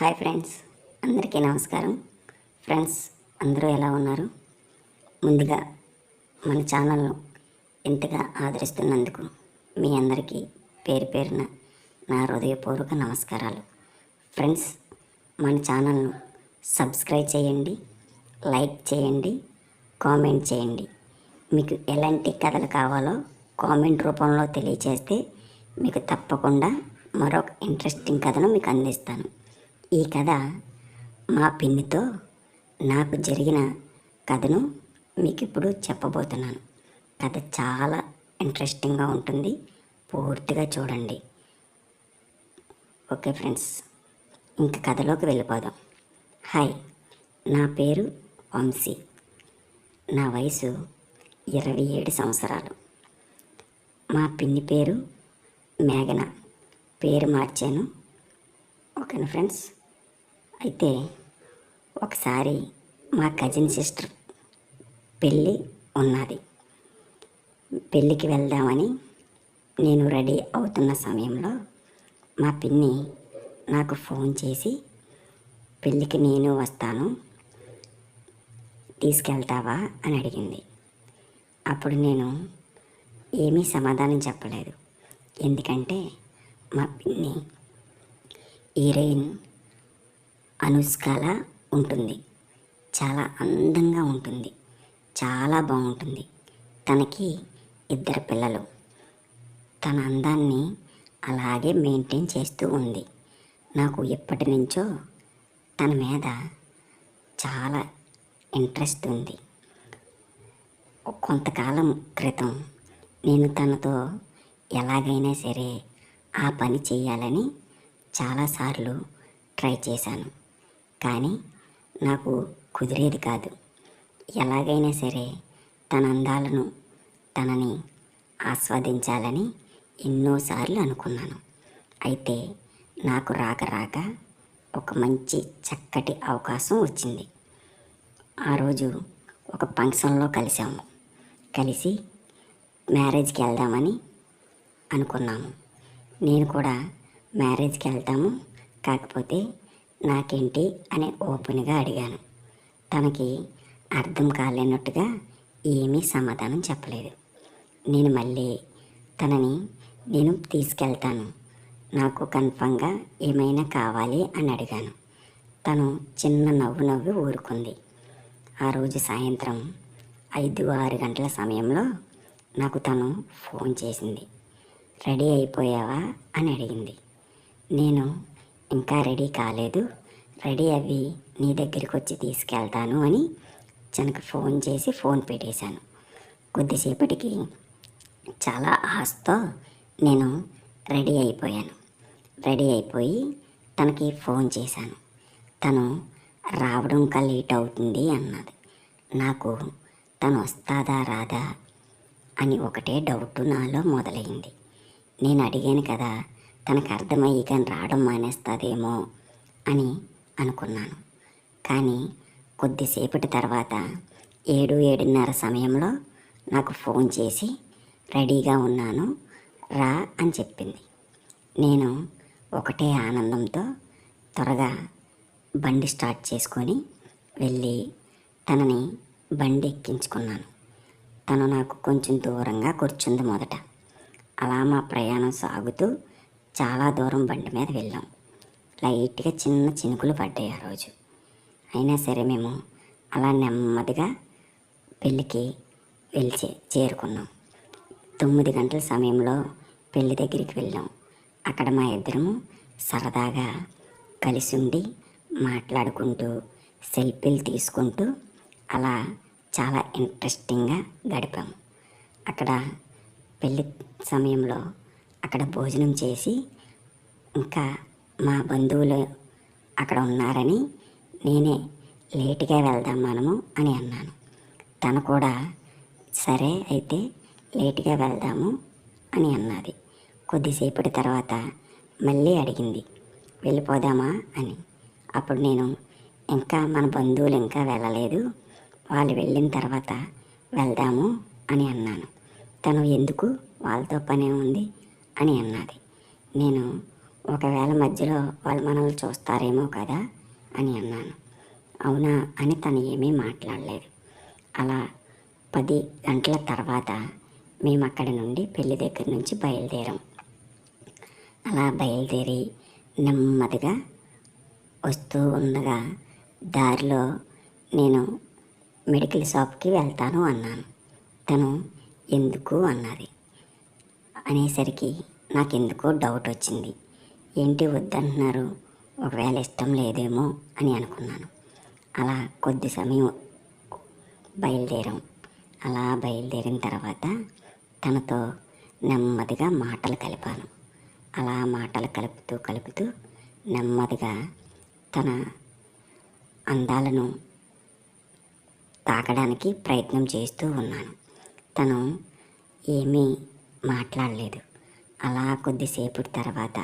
Hi friends అందరికీ నమస్కారం. Friends అందరూ ఎలా ఉన్నారు? ముందుగా మన ఛానల్ను ఇంతగా ఆదరిస్తున్నందుకు మీ అందరికీ పేరు పేరున నా హృదయపూర్వక నమస్కారాలు. ఫ్రెండ్స్ మన ఛానల్ను సబ్స్క్రైబ్ చేయండి లైక్ చేయండి కామెంట్ చేయండి. మీకు ఎలాంటి కథలు కావాలో కామెంట్ రూపంలో తెలియచేస్తే మీకు తప్పకుండా మరొక ఇంట్రెస్టింగ్ కథను మీకు అందిస్తాను. ఈ కథ మా పిన్నితో నాకు జరిగిన కథను మీకు ఇప్పుడు చెప్పబోతున్నాను. కథ చాలా ఇంట్రెస్టింగ్గా ఉంటుంది. పూర్తిగా చూడండి. ఓకే ఫ్రెండ్స్ ఇంక కథలోకి వెళ్ళిపోదాం. హాయ్ నా పేరు వంశీ. నా వయసు ఇరవై ఏడు సంవత్సరాలు. మా పిన్ని పేరు మేఘన. పేరు మార్చాను. ఓకేనా ఫ్రెండ్స్? అయితే ఒకసారి మా కజిన్ సిస్టర్ పెళ్ళి ఉన్నది. పెళ్ళికి వెళ్దామని నేను రెడీ అవుతున్న సమయంలో మా పిన్ని నాకు ఫోన్ చేసి పెళ్ళికి నేను వస్తాను. తీసుకెళ్తావా? అని అడిగింది. అప్పుడు నేను ఏమీ సమాధానం చెప్పలేదు. ఎందుకంటే మా పిన్ని హీరోయిన్ అనుష్కలా ఉంటుంది. చాలా అందంగా ఉంటుంది. చాలా బాగుంటుంది. తనకి ఇద్దరు పిల్లలు. తన అందాన్ని అలాగే మెయింటైన్ చేస్తూ ఉంది. నాకు ఎప్పటి నుంచో తన మీద చాలా ఇంట్రెస్ట్ ఉంది. కొంతకాలం క్రితం నేను తనతో ఎలాగైనా సరే ఆ పని చేయాలని చాలాసార్లు ట్రై చేశాను. కానీ నాకు కుదిరేది కాదు. ఎలాగైనా సరే తన అందాలను తనని ఆస్వాదించాలని ఎన్నోసార్లు అనుకున్నాను. అయితే నాకు రాక రాక ఒక మంచి చక్కటి అవకాశం వచ్చింది. ఆ రోజు ఒక ఫంక్షన్లో కలిసాము కలిసి మ్యారేజ్కి వెళ్దామని అనుకున్నాము. నేను కూడా మ్యారేజ్కి వెళ్తాము కాకపోతే నాకేంటి అని ఓపెన్గా అడిగాను. తనకి అర్థం కాలేనట్టుగా ఏమీ సమాధానం చెప్పలేదు. నేను మళ్ళీ తనని నేను తీసుకెళ్తాను. నాకు కన్ఫామ్గా ఏమైనా కావాలి అని అడిగాను. తను చిన్న నవ్వు నవ్వి ఊరుకుంది. ఆ రోజు సాయంత్రం ఐదు ఆరు గంటల సమయంలో నాకు తను ఫోన్ చేసింది. రెడీ అయిపోయావా? అని అడిగింది. నేను ఇంకా రెడీ కాలేదు. రెడీ అవి నీ దగ్గరికి వచ్చి తీసుకెళ్తాను అని తనకు ఫోన్ చేసి ఫోన్ పెట్టేశాను. కొద్దిసేపటికి చాలా ఆశతో నేను రెడీ అయిపోయాను. రెడీ అయిపోయి తనకి ఫోన్ చేశాను. తను రావడం లేట్ అవుతుంది అన్నది. నాకు తను వస్తాదా రాదా అని ఒకటే డౌట్ నాలో మొదలైంది. నేను అడిగాను కదా తనకు అర్థమయ్యి కానీ రావడం మానేస్తుందేమో అని అనుకున్నాను. కానీ కొద్దిసేపటి తర్వాత ఏడు ఏడున్నర సమయంలో నాకు ఫోన్ చేసి రెడీగా ఉన్నాను రా అని చెప్పింది. నేను ఒకటే ఆనందంతో త్వరగా బండి స్టార్ట్ చేసుకొని వెళ్ళి తనని బండి ఎక్కించుకున్నాను. తను నాకు కొంచెం దూరంగా కూర్చుంది మొదట. అలా మా ప్రయాణం సాగుతూ చాలా దూరం బండి మీద వెళ్ళాం. లైట్గా చిన్న చినుకులు పడ్డాయి ఆ రోజు. అయినా సరే మేము అలా నెమ్మదిగా పెళ్ళికి వెళ్ళి చే- చేరుకున్నాం. తొమ్మిది గంటల సమయంలో పెళ్ళి దగ్గరికి వెళ్ళాం. అక్కడ మా ఇద్దరము సరదాగా కలిసి ఉండి మాట్లాడుకుంటూ సెల్ఫీలు తీసుకుంటూ అలా చాలా ఇంట్రెస్టింగ్గా గడిపాము అక్కడ పెళ్ళి సమయంలో అక్కడ భోజనం చేసి ఇంకా మా బంధువులు అక్కడ ఉన్నారని నేనే లేటుగా వెళ్దాం మనము అని అన్నాను. తను కూడా సరే అయితే లేటుగా వెళ్దాము అని అన్నది. కొద్దిసేపటి తర్వాత మళ్ళీ అడిగింది. వెళ్ళిపోదామా అని. అప్పుడు నేను ఇంకా మన బంధువులు ఇంకా వెళ్ళలేదు. వాళ్ళు వెళ్ళిన తర్వాత వెళ్దాము అని అన్నాను. తను ఎందుకు? వాళ్ళతో పనే ఉంది. అని అన్నది. నేను ఒకవేళ మధ్యలో వాళ్ళు మనల్ని చూస్తారేమో కదా అని అన్నాను. అవునా అని తను ఏమీ మాట్లాడలేదు. అలా పది గంటల తర్వాత మేము అక్కడి నుండి పెళ్ళి దగ్గర నుంచి బయలుదేరాం. అలా బయలుదేరి నెమ్మదిగా వస్తూ ఉండగా దారిలో నేను మెడికల్ షాప్కి వెళ్తాను అన్నాను. తను ఎందుకు అన్నది అనేసరికి నాకెందుకో డౌట్ వచ్చింది. ఏంటి వద్దంటున్నారు? ఒకవేళ ఇష్టం లేదేమో అని అనుకున్నాను. అలా కొద్ది సమయం బయలుదేరాం. అలా బయలుదేరిన తర్వాత తనతో నెమ్మదిగా మాటలు కలిపాను. అలా మాటలు కలుపుతూ కలుపుతూ నెమ్మదిగా తన అందాలను తాకడానికి ప్రయత్నం చేస్తూ ఉన్నాను. తను ఏమీ మాట్లాడలేదు. అలా కొద్దిసేపు తర్వాత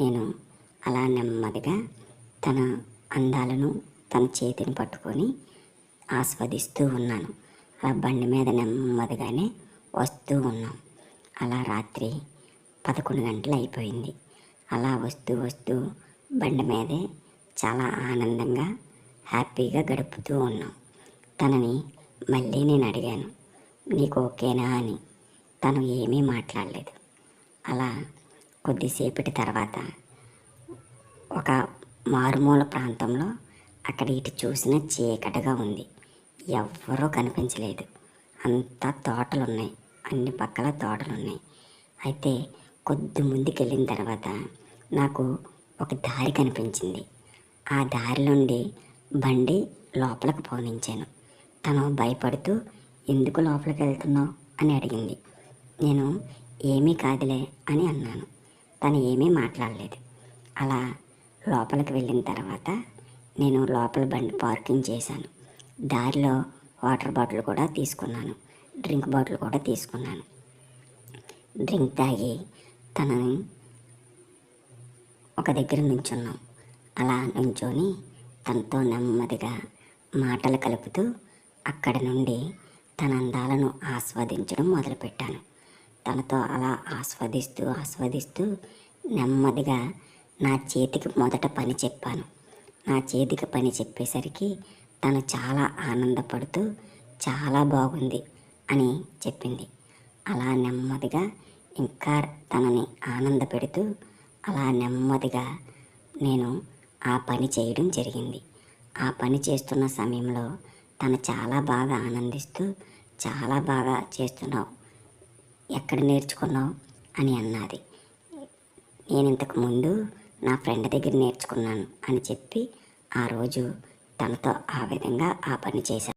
నేను అలా నెమ్మదిగా తన అందాలను తన చేతిని పట్టుకొని ఆస్వాదిస్తూ ఉన్నాను. ఆ బండి మీద నెమ్మదిగానే వస్తూ ఉన్నాం. అలా రాత్రి పదకొండు గంటలు అయిపోయింది. అలా వస్తూ వస్తూ బండి మీదే చాలా ఆనందంగా హ్యాపీగా గడుపుతూ ఉన్నాం. తనని మళ్ళీ నేను అడిగాను నీకు ఓకేనా? అని. తను ఏమీ మాట్లాడలేదు. అలా కొద్దిసేపటి తర్వాత ఒక మారుమూల ప్రాంతంలో అక్కడ ఇటు చూసిన చీకటిగా ఉంది. ఎవ్వరూ కనిపించలేదు. అంతా తోటలు ఉన్నాయి అన్ని పక్కల తోటలు ఉన్నాయి అయితే కొద్ది ముందుకు వెళ్ళిన తర్వాత నాకు ఒక దారి కనిపించింది. ఆ దారి నుండి బండి లోపలికి పోనించాను. తను భయపడుతూ ఎందుకు లోపలికి వెళ్తున్నావు? అని అడిగింది. నేను ఏమీ కాదులే అని అన్నాను. తను ఏమీ మాట్లాడలేదు. అలా లోపలికి వెళ్ళిన తర్వాత నేను లోపల బండి పార్కింగ్ చేశాను. దారిలో వాటర్ బాటిల్ కూడా తీసుకున్నాను. డ్రింక్ బాటిల్ కూడా తీసుకున్నాను. డ్రింక్ తాగి తనని ఒక దగ్గర నుంచున్నాం. అలా నుంచొని తనతో నెమ్మదిగా మాటలు కలుపుతూ అక్కడి నుండి తన అందాలను ఆస్వాదించడం మొదలుపెట్టాను. తనతో అలా ఆస్వాదిస్తూ ఆస్వాదిస్తూ నెమ్మదిగా నా చేతికి మొదట పని చెప్పాను. నా చేతికి పని చెప్పేసరికి తను చాలా ఆనందపడుతూ చాలా బాగుంది అని చెప్పింది. అలా నెమ్మదిగా ఇంకా తనని ఆనంద పెడుతూ అలా నెమ్మదిగా నేను ఆ పని చేయడం జరిగింది. ఆ పని చేస్తున్న సమయంలో తను చాలా బాగా ఆనందిస్తూ చాలా బాగా చేస్తున్నావు. ఎక్కడ నేర్చుకున్నావు అని అన్నది. నేను ఇంతకు ముందు నా ఫ్రెండ్ దగ్గర నేర్చుకున్నాను అని చెప్పి ఆ రోజు తనతో ఆ విధంగా ఆ పని చేశాను.